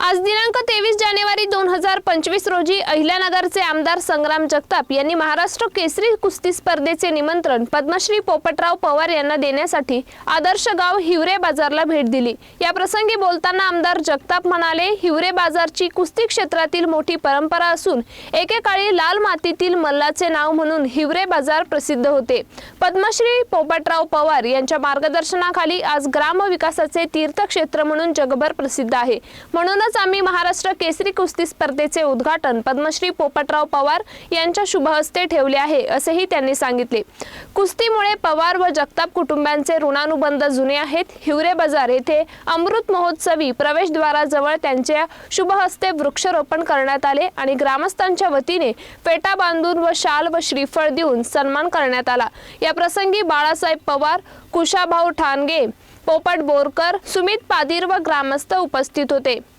आज दिनांक तेवीस जानेवारी दोन हजार पंचवीस रोजी अहिल्यानगरचे आमदार संग्राम जगताप यांनी महाराष्ट्र केसरी कुस्ती स्पर्धेचे निमंत्रण पद्मश्री पोपटराव पवार यांना देण्यासाठी आदर्श गाव हिवरे बाजारला भेट दिली. या प्रसंगी बोलताना आमदार जगताप म्हणाले हिवरे बाजारची कुस्ती क्षेत्रातील मोठी परंपरा असून एकेकाळी लाल मातीतील मल्लाचे नाव म्हणून हिवरे बाजार प्रसिद्ध होते. पद्मश्री पोपटराव पवार यांच्या मार्गदर्शनाखाली आज ग्रामविकासाचे तीर्थक्षेत्र म्हणून जगभर प्रसिद्ध आहे. म्हणूनच आम्ही महाराष्ट्र केसरी कुस्ती स्पर्धेचे उद्घाटन पद्मश्री पोपटराव पवार यांच्या शुभहस्ते ठेवले आहे असेही त्यांनी सांगितले. कुस्तीमुळे पवार व जगताप कुटुंबांचे ऋणानुबंध जुने आहेत. हिवरे बाजार येथे अमृत महोत्सवी प्रवेशद्वाराजवळ त्यांच्या शुभहस्ते वृक्षारोपण करण्यात आले आणि ग्रामस्थांच्या वतीने फेटा बांधून व शाल व श्रीफळ देऊन सन्मान करण्यात आला. या प्रसंगी बाळासाहेब पवार कुशाभाऊ ठाणगे पोपट बोरकर सुमित पादीर व ग्रामस्थ उपस्थित होते.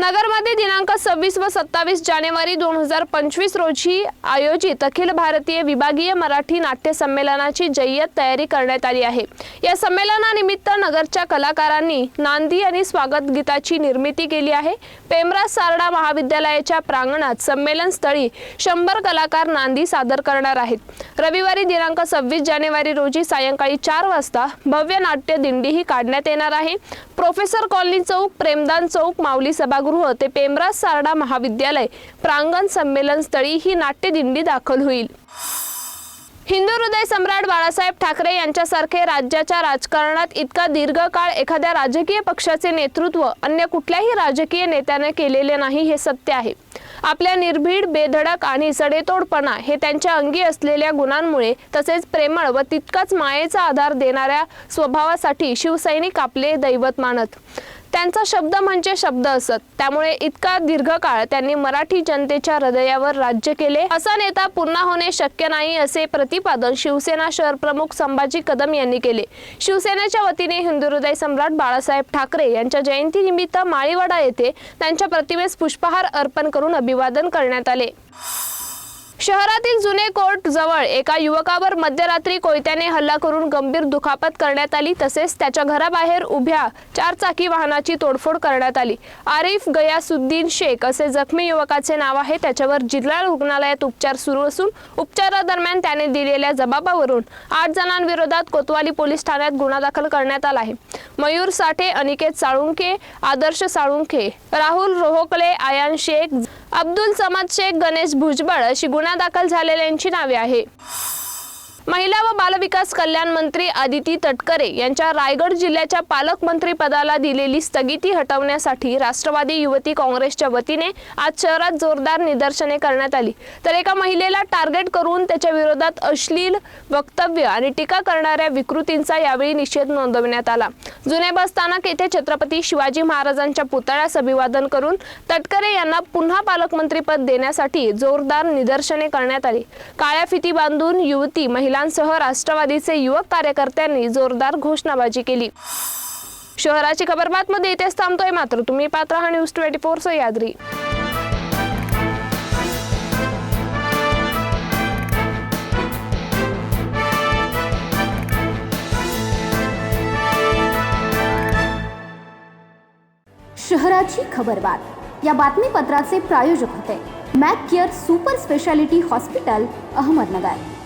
नगरमध्ये दिनांक सव्वीस व सत्तावीस जानेवारी दोन हजार पंचवीस रोजी आयोजित अखिल भारतीय विभागीय मराठी नाट्य संमेलनाची जय्यत तयारी करण्यात आली आहे. या संमेलनानिमित्त नगरच्या कलाकारांनी नांदी आणि स्वागत गीताची निर्मिती केली आहे. पेमरा सारडा महाविद्यालयाच्या प्रांगणात संमेलन स्थळी शंभर कलाकार नांदी सादर करणार आहेत. रविवारी दिनांक सव्वीस जानेवारी रोजी सायंकाळी चार वाजता भव्य नाट्य दिंडीही काढण्यात येणार आहे. प्रोफेसर कॉलनी चौक प्रेमदान चौक माऊली सभागृह ते पेमराज सारडा महाविद्यालय प्रांगण संमेलन स्थळी ही नाट्यदिंडी दाखल होईल. हिंदू हृदय सम्राट बाळासाहेब ठाकरे यांच्यासारखे राज्याच्या राजकारणात इतका दीर्घकाळ एखाद्या राजकीय पक्षाचे नेतृत्व अन्य कुठल्याही राजकीय नेत्याने केलेले नाही हे सत्य आहे. आपल्या निर्भीड बेधडक आणि सडेतोडपणा हे त्यांच्या अंगी असलेल्या गुणांमुळे तसेच प्रेमळ व तितकाच मायेचा आधार देणाऱ्या स्वभावासाठी शिवसैनिक आपले दैवत मानत. त्यांचा शब्द म्हणजे शब्द असत. त्यामुळे इतका दीर्घकाळ त्यांनी मराठी जनतेच्या हृदयावर राज्य केले. असा नेता पुन्हा होणे शक्य नाही असे प्रतिपादन शिवसेना शहर प्रमुख संभाजी कदम यांनी केले. शिवसेनेच्या वतीने हिंदू हृदय सम्राट बाळासाहेब ठाकरे यांच्या जयंतीनिमित्त माळीवाडा येथे त्यांच्या प्रतिमेस पुष्पहार अर्पण करून अभिवादन करण्यात आले. शहरातील जुने कोर्ट जवळ एका युवकावर मध्यरात्री कोयत्याने हल्ला करून गंभीर दुखापत करण्यात आली तसेच त्याच्या घराबाहेर उभ्या चारचाकी वाहनाची तोडफोड करण्यात आली. आरिफ गयासुद्दीन शेख असे जखमी युवकाचे नाव आहे. त्याच्यावर जिल्हा रुग्णालयात उपचार सुरू असून उपचारादरम्यान त्याने दिलेल्या जबाबावरून आठ जणांविरोधात कोतवाली पोलीस ठाण्यात गुन्हा दाखल करण्यात आला आहे. मयूर साठे अनिकेत साळुंखे आदर्श साळुंखे राहुल रोहोकले आयान शेख अब्दुल समद शेख गणेश भुजबळ अशी गुन्हा दाखल झालेल्यांची नावे आहे महिला व बालविकास कल्याण मंत्री आदिती तटकरे यांच्या रायगड जिल्ह्याच्या पालकमंत्री पदाला दिलेली स्थगिती हटवण्यासाठी राष्ट्रवादी युवती काँग्रेसच्या वतीने आज शहरात जोरदार निदर्शने करण्यात आली. तर एका महिलेला टार्गेट करून त्याच्या विरोधात अश्लील वक्तव्य आणि टीका करणाऱ्या विकृतींचा यावेळी निषेध नोंदवण्यात आला. जुने बस स्थानक येथे छत्रपती शिवाजी महाराजांच्या पुतळ्यास अभिवादन करून तटकरे यांना पुन्हा पालकमंत्रीपद देण्यासाठी जोरदार निदर्शने करण्यात आली. काळ्या फिती बांधून युवती महिलांसह राष्ट्रवादीचे युवक कार्यकर्त्यांनी जोरदार घोषणाबाजी केली. शहराची खबरबातमध्ये इथेच थांबतोय मात्र तुम्ही पात्र हा न्यूज ट्वेंटी फोर सह्याद्री शहराची खबरबात या बातमीपत्राचे प्रायोजक होते. Mac care super speciality hospital Ahmednagar.